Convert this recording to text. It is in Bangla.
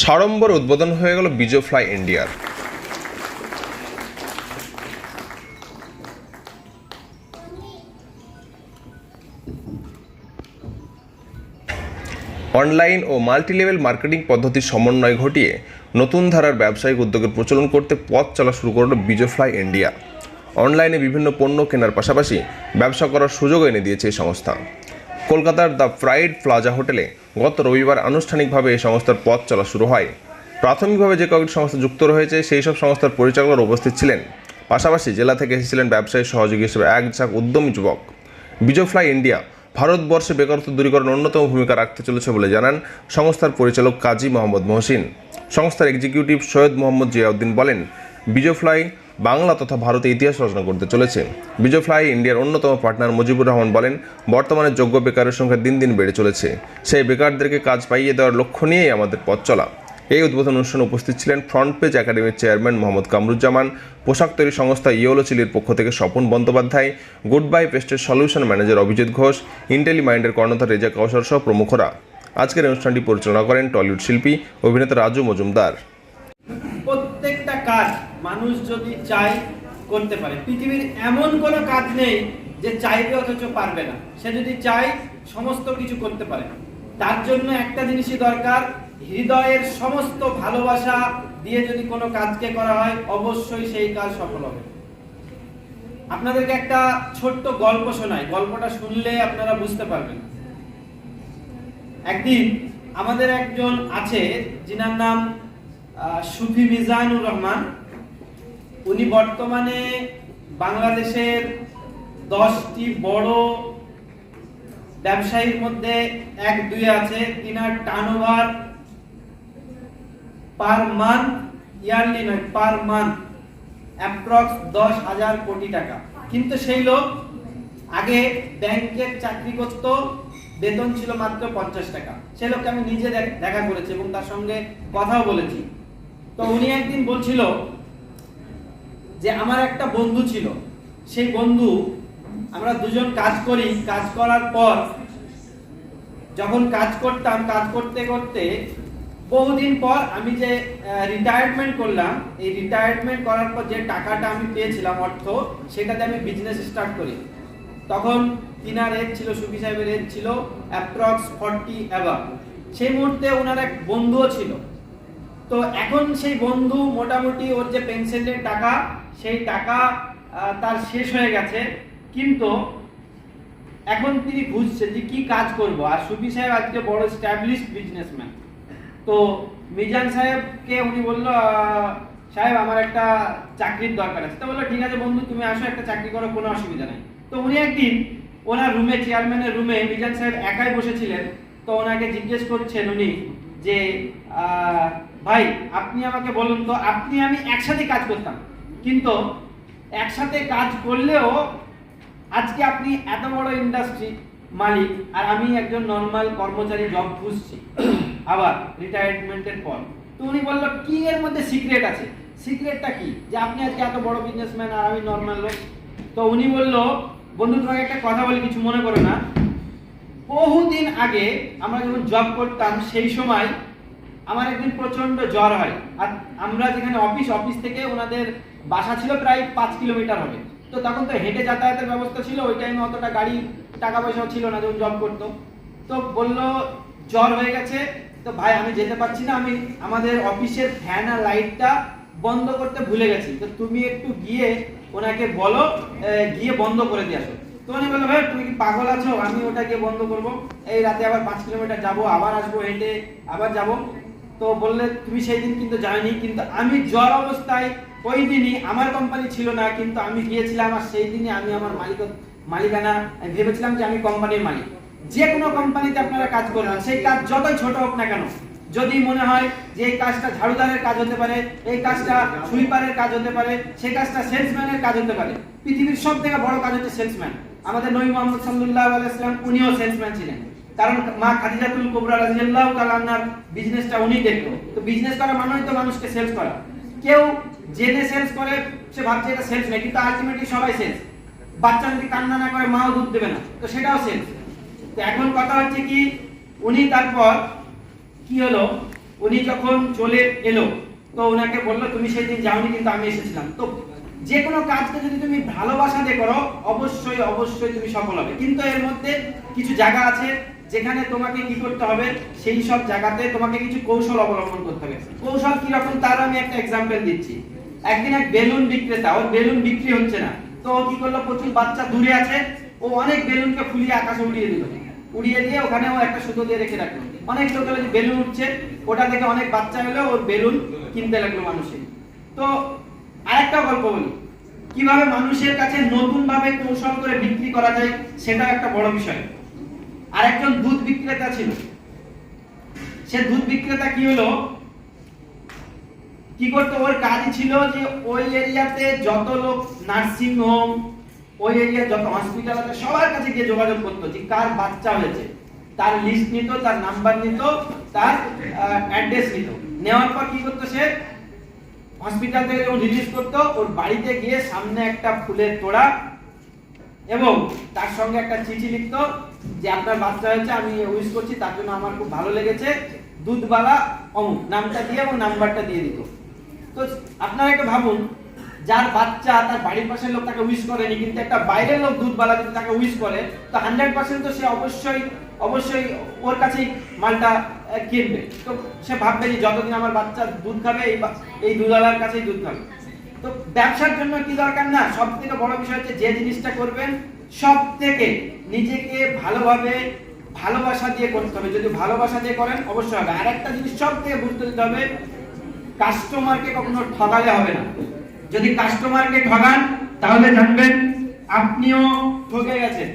সাড়ম্বর উদ্বোধন হয়ে গেল বিজো ফ্লাই ইন্ডিয়ার অনলাইন ও মাল্টিলেভেল মার্কেটিং পদ্ধতির সমন্বয় ঘটিয়ে নতুন ধারার ব্যবসায়িক উদ্যোগের প্রচলন করতে পথ চলা শুরু করল বিজো ফ্লাই ইন্ডিয়া অনলাইনে বিভিন্ন পণ্য কেনার পাশাপাশি ব্যবসা করার সুযোগ এনে দিয়েছে এই সংস্থা। কলকাতার দ্য ফ্রাইড প্লাজা হোটেলে গত রবিবার আনুষ্ঠানিকভাবে এই সংস্থার পথ চলা শুরু হয়। প্রাথমিকভাবে যে কয়েকটি সংস্থা যুক্ত রয়েছে, সেই সব সংস্থার পরিচালকরা উপস্থিত ছিলেন। পাশাপাশি জেলা থেকে এসেছিলেন ব্যবসায়ী সহযোগী হিসেবে এক ঝাঁক উদ্যমী যুবক। বিজোফ্লাই ইন্ডিয়া, ভারতবর্ষে বেকারত্ব দূরীকরণে অন্যতম ভূমিকা রাখতে চলেছে বলে জানান সংস্থার পরিচালক কাজী মোহাম্মদ মহসিন। সংস্থার এক্সিকিউটিভ সৈয়দ মোহাম্মদ জিয়াউদ্দিন বলেন, বিজোফ্লাই বাংলা তথা ভারতে ইতিহাস রচনা করতে চলেছে। বিজয় ফ্লাই ইন্ডিয়ার অন্যতম পার্টনার মুজিবুর রহমান বলেন, বর্তমানে যোগ্য বেকারের সংখ্যা দিন দিন বেড়ে চলেছে। সেই বেকারদেরকে কাজ পাইয়ে দেওয়ার লক্ষ্য নিয়েই আমাদের পথ চলা। এই উদ্বোধন অনুষ্ঠানে উপস্থিত ছিলেন ফ্রন্ট পেজ একাডেমির চেয়ারম্যান মোহাম্মদ কামরুজ্জামান, পোশাক তৈরি সংস্থা ইয়োলো চিলির পক্ষ থেকে স্বপন বন্দ্যোপাধ্যায় গুড বাই পেস্টের সলিউশন ম্যানেজার অভিজিৎ ঘোষ ইন্টেলি মাইন্ডের কর্ণধার রেজা কৌশল সহ প্রমুখরা। আজকের অনুষ্ঠানটি পরিচালনা করেন টলিউড শিল্পী, অভিনেতা রাজু মজুমদার। প্রত্যেকটা কাজ মানুষ যদি চায় করতে পারে। পৃথিবীর এমন কোনো কাজ নেই যে চাইবে অথচ পারবে না। সে যদি চায় সমস্ত কিছু করতে পারে। তার জন্য একটা জিনিসই দরকার, হৃদয়ের সমস্ত ভালোবাসা দিয়ে যদি কোনো কাজকে করা হয়, অবশ্যই সেই কাজ সফল হবে। আপনাদেরকে একটা ছোট্ট গল্প শোনাই। গল্পটা শুনলে আপনারা বুঝতে পারবেন। একদিন আমাদের একজন আছে, যিনার নাম সুফি মিজানুর রহমান। উনি বর্তমানে বাংলাদেশের দশটি বড় ব্যবসায়ীর মধ্যে এক, দুই আছে। তিনার টার্নওভার পার মান্থ ইয়ারলি নয় পার মান্থ অ্যাপ্রক্স দশ হাজার কোটি টাকা। কিন্তু সেই লোক আগে ব্যাংকের চাকরি করত, বেতন ছিল মাত্র পঞ্চাশ টাকা। সে লোককে আমি নিজে দেখা করেছি এবং তার সঙ্গে কথাও বলেছি। তো উনি একদিন বলছিল যে আমার একটা বন্ধু ছিল। সেই বন্ধু, আমরা দুজন কাজ করি। কাজ করার পর যখন কাজ করতাম, কাজ করতে করতে বহুদিন পর আমি যে রিটায়ারমেন্ট করলাম, এই রিটায়ারমেন্ট করার পর যে টাকাটা আমি পেয়েছিলাম, অর্থ, সেটাতে আমি বিজনেস স্টার্ট করি। তখন তিনার এজ ছিল, সুফি সাহেবের এজ ছিল অ্যাপ্রক্স ফর্টি অ্যাভাব সেই মুহূর্তে ওনার এক বন্ধুও ছিল। তো এখন সেই বন্ধু মোটামুটি ওর যে পেনশনের টাকা, সেই টাকা তার শেষ হয়ে গেছে। কিন্তু এখন তিনি খুঁজছেন যে কি কাজ করব। আর সুবি সাহেব আজকে বড় স্ট্যাবলিশড বিজনেসম্যান তো মিজান সাহেবকে উনি বলল সাহেব, আমার একটা চাকরির দরকার আছে। তো বলল, ঠিক আছে বন্ধু, তুমি আসো, একটা চাকরি করো, কোনো অসুবিধা নেই। তো উনি একদিন ওনার রুমে চেয়ারম্যানের রুমে মিজান সাহেব একাই বসেছিলেন। তো ওনাকে জিজ্ঞেস করছেন উনি যে ভাই, আপনি আমাকে বলুন তো, আপনি আমি একসাথে কাজ করতাম। কিন্তু একসাথে কাজ করলেও আজকে আপনি এত বড় ইন্ডাস্ট্রি মালিক আর আমি একজন নর্মাল কর্মচারী জব খুঁজছি। আবার রিটায়ারমেন্টের পর। তো উনি বলল, কি এর মধ্যে সিক্রেট আছে? সিক্রেটটা কি? যে আপনি আজকে এত বড় বিজনেসম্যান আর আমি নর্মাল লোক। তো উনি বলল, বন্ধু, তোমাকে একটা কথা বলি, কিছু মনে করো না। বহুদিন আগে আমরা যখন জব করতাম, সেই সময় আমার একদিন প্রচণ্ড জ্বর হয়। আর আমরা যেখানে অফিস অফিস থেকে ওনাদের বাসা ছিল প্রায় পাঁচ কিলোমিটার হবে। তো তখন তো হেঁটে যাতায়াতের ব্যবস্থা ছিল, ওই টাইমে অতটা গাড়ি টাকা পয়সাও ছিল না যখন জব করতো। তো বলল, জ্বর হয়ে গেছে, তো ভাই, আমি যেতে পারছি না, আমি আমাদের অফিসের ফ্যান আর লাইটটা বন্ধ করতে ভুলে গেছি। তো তুমি একটু গিয়ে ওনাকে বলো গিয়ে বন্ধ করে দিয়ে আসো। তো উনি বলল ভাই তুমি কি পাগল আছো? আমি ওটা গিয়ে বন্ধ করব। এই রাতে আবার পাঁচ কিলোমিটার যাব, আবার আসব হেঁটে, আবার যাব। তো বললে, তুমি সেই দিন কিন্তু যাইনি কিন্তু আমি জ্বর অবস্থায় ওই দিনই আমার কোম্পানি ছিল না, কিন্তু আমি গিয়েছিলাম আর সেই দিনই আমি আমার মালিক মালিকানা, আমি ভেবেছিলাম যে আমি কোম্পানির মালিক। যে কোনো কোম্পানিতে আপনারা কাজ করবেন সেই কাজ যতই ছোট হোক না কেন, যদি মনে হয় যে এই কাজটা ঝাড়ুদারের কাজ হতে পারে, এই কাজটা সুইপারের কাজ হতে পারে, সেই কাজটা সেলসম্যানের কাজ হতে পারে। পৃথিবীর সব থেকে বড় কাজ হচ্ছে সেলসম্যান আমাদের নবী মোহাম্মদ সাল্লাল্লাহু আলাইহি সাল্লাম উনিও সেলসম্যান ছিলেন। কারণ মা খাদিজাতুল কুবরা রাদিয়াল্লাহু তাআলা আনহার বিজনেসটা উনি দেখল। তো বিজনেস করা মানেই তো মানুষকে সেলস করা। কেউ জেনে সেলস করে, সে ভাবছে এটা সেলস নয়, কিন্তু আলটিমেটলি সবাই সেলস বাচ্চা যদি কান্না না করে, মাও দুধ দেবে না, তো সেটাও সেলস তো এখন কথা হচ্ছে কি, উনি তারপর কি হলো? উনি যখন চলে এলো, তো ওনাকে বলল, তুমি সেদিন যাওনি, কিন্তু আমি এসেছিলাম। তো যে কোনো কাজকে যদি তুমি ভালোবাসা দিয়ে করো, অবশ্যই অবশ্যই তুমি সফল হবে। কিন্তু এর মধ্যে কিছু জায়গা আছে যেখানে তোমাকে কি করতে হবে? সেই সব জায়গাতে তোমাকে কিছু কৌশল অবলম্বন করতে হবে। কৌশল কি রকম তার আমি একটা এক্সাম্পল দিচ্ছি। একদিন এক বেলুন বিক্রেতা, ওর বেলুন বিক্রি হচ্ছে না। তো ও কি করল? প্রচুর বাচ্চা দূরে আছে। ও অনেক বেলুনকে ফুলিয়ে আকাশে উড়িয়ে দিল। উড়িয়ে দিয়ে ওখানে ও একটা সুতো দিয়ে রেখে রাখল। অনেক লোক বেলুন উঠছে। ওটা থেকে অনেক বাচ্চা হলো ওর বেলুন কিনতে লাগল মানুষে তো আরেকটা গল্প বলি। কীভাবে মানুষের কাছে নতুন ভাবে কৌশল করে বিক্রি করা যায় সেটা একটা বড় বিষয়। আর একজন দুধ বিক্রেতা ছিল। সে দুধ বিক্রেতা কি হলো? কি করতো? ওর কাজই ছিল যে ওই এরিয়াতে যত লোক নার্সিং হোম, ওই এরিয়া যত হসপিটাল আছে, সবার কাছে গিয়ে যোগাযোগ করতো যে কার বাচ্চা হয়েছে। তার লিস্ট নিত, তার নাম্বার নিত, তার অ্যাড্রেস নিত। নেওয়ার পর কি করতো সে? হসপিটাল থেকে যখন রিলিজ করতো, ওর বাড়িতে গিয়ে সামনে একটা ফুলের তোড়া এবং তার সঙ্গে একটা চিঠি লিখতো যে, আপনার বাচ্চা হয়েছে, আমি উইশ করছি, তার জন্য আমার খুব ভালো লেগেছে। দুধবালা অমুক। নামটা দিয়ে এবং নাম্বারটা দিয়ে দিত। তো আপনারা একটু ভাবুন, যার বাচ্চা তার বাড়ির পাশের লোক তাকে উইশ করেনি, কিন্তু একটা বাইরের লোক দুধবালা যদি তাকে উইশ করে, তো হান্ড্রেড পার্সেন্ট তো সে অবশ্যই অবশ্যই ওর কাছেই মালটা কিনবে। তো সে ভাববে যে যতদিন আমার বাচ্চা দুধ খাবে, এই এই দুধওয়ালার কাছেই দুধ খাবে। তো ব্যবসার জন্য কি দরকার? না সব থেকে বড় বিষয় হচ্ছে যে জিনিসটা করবেন সব থেকে নিজেকে ভালোভাবে ভালোবাসা দিয়ে করতে হবে। যদি ভালোবাসা দিয়ে করেন, অবশ্যই হবে। আর একটা জিনিস সব থেকে বুঝতে দিতে হবে কাস্টমারকে কখনো ঠকালে হবে না। যদি কাস্টমারকে ঠকান তাহলে জানবেন, আপনিও ঠকে গেছেন।